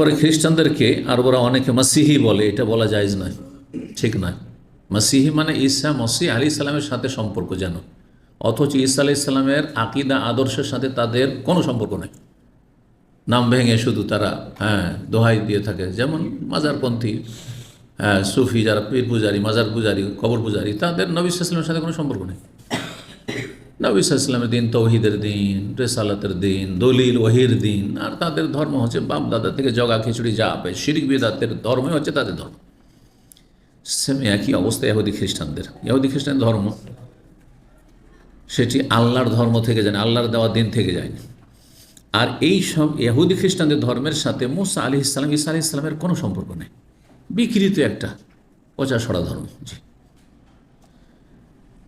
তারপরে খ্রিস্টানদেরকে, আর ওরা অনেকে মাসিহি বলে, এটা বলা যায় নয়, ঠিক নয়। মাসিহি মানে ঈসা মসি আলি ইসলামের সাথে সম্পর্ক যেন, অথচ ঈসা আলি ইসলামের আকিদা, আদর্শের সাথে তাদের কোনো সম্পর্ক নেই। নাম ভেঙে শুধু তারা হ্যাঁ দোহাই দিয়ে থাকে। যেমন মাজারপন্থী হ্যাঁ সুফি যারা পীর পূজারি মাজার পূজারি কবর পূজারি তাদের নবী ইসলামের সাথে কোনো সম্পর্ক নেই। নবী ইসলামের দিন, তৌহিদের দিন, রেসালাতের দিন, দলিল, ওহির দিন, আর তাদের ধর্ম হচ্ছে বাপ দাদা থেকে জগা খিচুড়ি যা আপে শিরিক বিদাতের ধর্মই হচ্ছে তাদের ধর্ম। সেম একই অবস্থা ইহুদি খ্রিস্টানদের। ইহুদি খ্রিস্টান ধর্ম, সেটি আল্লাহর ধর্ম থেকে যায় আল্লাহর দেওয়া দিন থেকে যায়নি আর এই সব ইহুদি খ্রিস্টানদের ধর্মের সাথে মুসা আলি ইসলাম ইসা আলি ইসলামের কোনো সম্পর্ক নেই। বিকৃত একটা পচা ধর্ম। জি।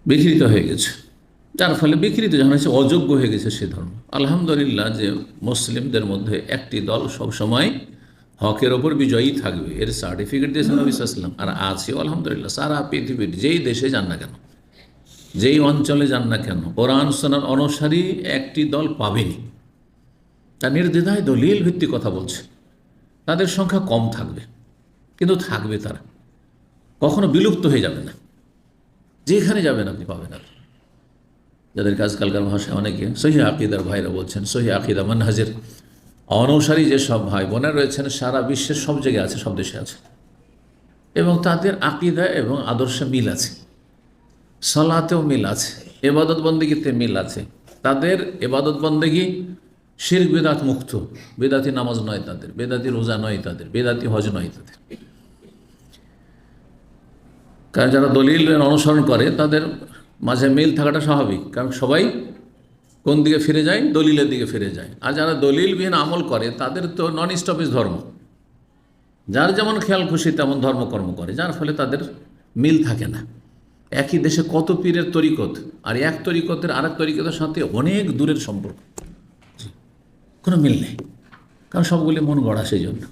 বিকৃত হয়ে গেছে। যার ফলে বিকৃত যখন হয়েছে, অযোগ্য হয়ে গেছে সে ধর্ম। আলহামদুলিল্লাহ যে মুসলিমদের মধ্যে একটি দল সবসময় হকের ওপর বিজয়ী থাকবে। এর সার্টিফিকেট দিয়েছেন নবী সাল্লাম আর আছেও, আলহামদুলিল্লাহ। সারা পৃথিবীর যেই দেশে যান না কেন, যেই অঞ্চলে যান না কেন, কোরআন সোনার অনুসারী একটি দল পাবেনি। তা নির্দ্বিধায় দলিল ভিত্তিক কথা বলছে। তাদের সংখ্যা কম থাকবে, কিন্তু থাকবে তারা। কখনো বিলুপ্ত হয়ে যাবে না। যেখানে যাবেন আপনি পাবেন না যাদেরকে আজকালকার ভাষায় অনেকে, সহি আকিদার ভাইরা বলছেন, সহি আকিদা মানহাজের অনসারী যে সব ভাই বোনেরা রয়েছেন, সারা বিশ্বের সব জায়গায় আছে, সব দেশে আছে। এবং তাদের আকিদা এবং আদর্শে মিল আছে। সলাতেও মিল আছে, এবাদত বন্দেগীতে মিল আছে। তাদের এবাদত বন্দেগী শির বেদাত মুক্ত। বেদাতি নামাজ নয় তাদের, বেদাতি রোজা নয় তাদের, বেদাতি হজ নয় তাদের। কারণ যারা দলিল অনুসরণ করে, তাদের মাঝে মিল থাকাটা স্বাভাবিক, কারণ সবাই কোন দিকে ফিরে যায়, দলিলের দিকে ফিরে যায়। আর যারা দলিলবিহীন আমল করে, তাদের তো নন স্টপেজ ধর্ম। যার যেমন খেয়াল খুশি, তেমন ধর্মকর্ম করে, যার ফলে তাদের মিল থাকে না। একই দেশে কত পীরের তরিকত, আর এক তরিকতের আর এক তরিকতের সাথে অনেক দূরের সম্পর্ক। কোনো মিল নেই, কারণ সবগুলি মন গড়া সেই জন্য।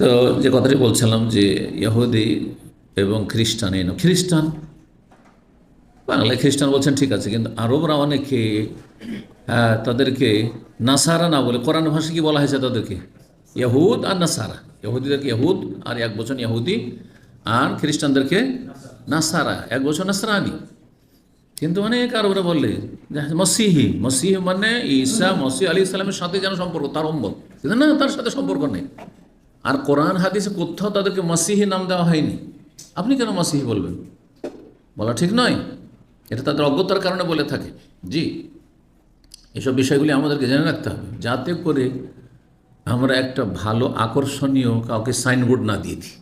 তো যে কথাটি বলছিলাম যে ইহুদি এবং খ্রিস্টান এনো খ্রিস্টান বাংলায় খ্রিস্টান বলছেন ঠিক আছে কিন্তু আরবরা অনেকে তাদেরকে নাসারা না বলে কোরআন ভাষা কি বলা হয়েছে তাদেরকে? ইহুদ আর নাসারা। ইহুদিদেরকে ইহুদ আর এক বছর ইহুদি আর খ্রিস্টানদেরকে নাসারা। এক বছর নাসরানি। কিন্তু অনেক আরবরা বললে মসিহি মসিহ মানে ঈসা মসিহ আলী ইসলামের সাথে যেন সম্পর্ক তার অম্বল কিন্তু না তার সাথে সম্পর্ক নেই। আর কোরআন হাদিসে কোথাও তাদেরকে মসিহি নাম দেওয়া হয়নি। আপনি কেন মসিহি বলবেন? বলা ঠিক নয়। এটা তাদের অজ্ঞতার কারণে বলে থাকে। জি, এসব বিষয়গুলি আমাদেরকে জেনে রাখতে হবে। যাতে করে আমরা একটা ভালো আকর্ষণীয় কাউকে সাইনবোর্ড না দিয়ে দিই।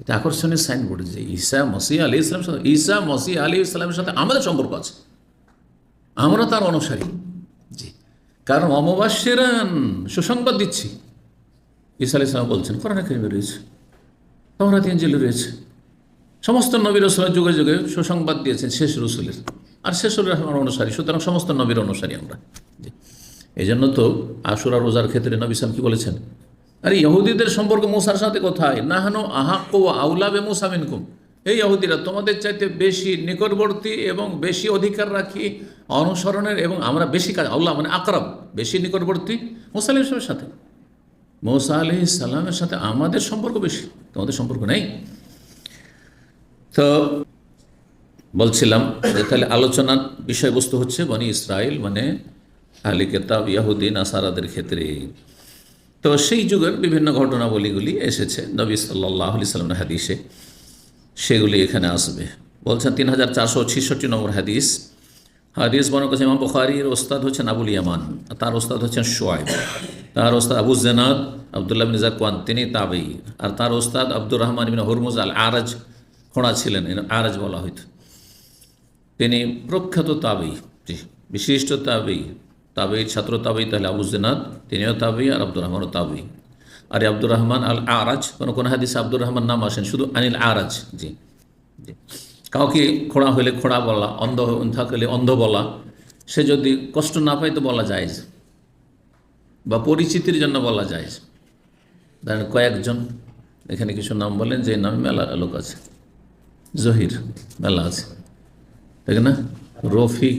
এটা আকর্ষণীয় সাইনবোর্ড যে ঈসা মসি আলী ইসলামের সাথে, ঈসা মসি আলী ইসলামের সাথে আমাদের সম্পর্ক আছে। আমরা তার অনুসারী। জি, কারণ অমবাস্যেরান সুসংবাদ দিচ্ছি। ঈসা আলী ইসলাম বলছেন, কোরআন রয়েছে তোমরা তিন জেলে রয়েছে। সমস্ত নবীর রসুলের যুগে যুগে সুসংবাদ দিয়েছেন শেষ রসুলের। আর শেষ রহমান অনুসারী, সুতরাং সমস্ত নবীর অনুসারী আমরা। এই জন্য তো আশুরা রোজার ক্ষেত্রে নবী সাম কি বলেছেন? আরে, ইহুদিদের সম্পর্ক মুসার সাথে কোথায়? নাহানো আহাক্ক ও আউলাবে মুসা মিনকুম। এই ইহুদিরা, তোমাদের চাইতে বেশি নিকটবর্তী এবং বেশি অধিকার রাখি, অনুসরণের এবং আমরা বেশি কাজ আল্লাহ মানে আকরাব, বেশি নিকটবর্তী মুসা আলি সাথে। মৌসা আলি সাল্লামের সাথে আমাদের সম্পর্ক বেশি, তোমাদের সম্পর্ক নেই? তো বলছিলাম যে তাহলে আলোচনার বিষয়বস্তু হচ্ছে বনি ইসরায়েল মানে আলী কেতাব ইয়াহুদ্দিন আসারাদের ক্ষেত্রে। তো সেই যুগের বিভিন্ন ঘটনাবলীগুলি এসেছে। নবী সাল্লাহ আলি সাল্লামের হাদিসে সেগুলি এখানে আসবে। বলছেন তিন হাজার চারশো ছিষট্টি নম্বর হাদিস। হাদিস করেছেন ইমাম বুখারির ওস্তাদ হচ্ছেন আবুল ইয়ামান তার ওস্তাদ হচ্ছেন শোয়েব তার ওস্তাদ আবু জেনাদ, আবদুল্লাহ বিন জাকওয়ান তিনি তাবেই আর তার ওস্তাদ Abdur Rahman bin Hurmuz al Araj খোঁড়া ছিলেন আরাজ বলা হইত। তিনি প্রখ্যাত তাবেই বিশিষ্ট তাবেই তাবেই ছাত্র তাবেই, তাহলে আবু জেনাদ, তিনিও তাবেই আর আব্দুর রহমানও তাবেই। আর আব্দুর রহমান আল আরাজ কোনো কোনো হাদিসে আব্দুর রহমান নাম আসেন, শুধু আনিল আরাজ, জি কাউকে খোঁড়া হলে খোঁড়া বলা, অন্ধ থাকলে অন্ধ বলা, সে যদি কষ্ট না পায় তো বলা যায় বা পরিচিতির জন্য বলা যায় কয়েকজন, এখানে কিছু নাম বলেন, যে নামে মেলা লোক আছে। জহির মেলা আছে তাই না? রফিক,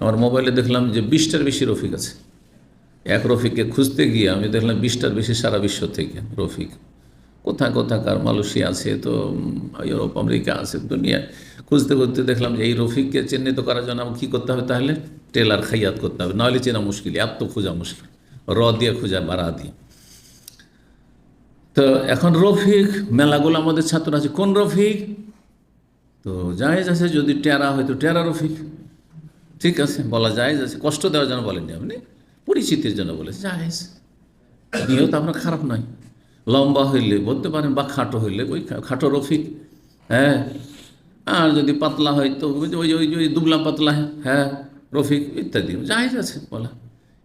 আমার মোবাইলে দেখলাম যে বিশটার বেশি রফিক আছে। এক রফিককে খুঁজতে গিয়ে আমি দেখলাম বিশটার বেশি সারা বিশ্ব থেকে রফিক। কোথায় কোথাকার মালয়েশিয়া আছে, তো ইউরোপ, আমেরিকা আছে দুনিয়া খুঁজতে খুঁজতে দেখলাম যে এই রফিককে চিহ্নিত করার জন্য আমাকে কী করতে হবে তাহলে? টেলার খাইয়াত করতে হবে, নাহলে চেনা মুশকিল এত খোঁজা মুশকিল। র দিয়ে খোঁজা বাড়া দিয়ে। তো এখন রফিক, মেলাগুলো আমাদের ছাত্র আছে। কোন রফিক? তো জায়েজ আছে যদি টেরা হয়তো টেরা রফিক ঠিক আছে, বলা যায় আছে। কষ্ট দেওয়ার জন্য বলেননি আপনি, পরিচিতির জন্য বলেছে, জায়েজ। নিয়েও তো আপনার খারাপ নয়। লম্বা হইলে বলতে পারেন বা খাটো হইলে ওই খাটো রফিক হ্যাঁ আর যদি পাতলা হয় তো ওই ওই ওই দুবলা পাতলা হ্যাঁ রফিক ইত্যাদি, জায়েজ আছে বলা।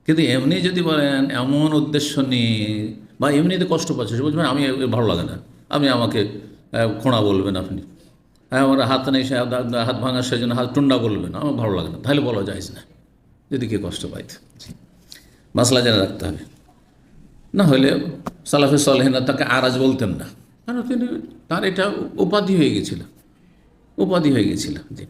কিন্তু এমনি যদি বলেন এমন উদ্দেশ্য নিয়ে, বা এমনিতে কষ্ট পাচ্ছে, সে বলবেন আমি ভালো লাগে না। আপনি আমাকে খোঁড়া বলবেন আপনি। হ্যাঁ আমার হাত নেই, সে হাত- ভাঙার ভাঙার সেজন্য হাত টুন্ডা বলবে না, আমার ভালো লাগে না। তাহলে বলা যায় না, যদি কেউ কষ্ট পাইতে মাসলা জেনে রাখতে হবে। না হলে সালাফে সালহেনা তাকে আরাজ বলতেন না। কারণ তিনি তার এটা উপাধি হয়ে গেছিল। উপাধি হয়ে গেছিল, জি।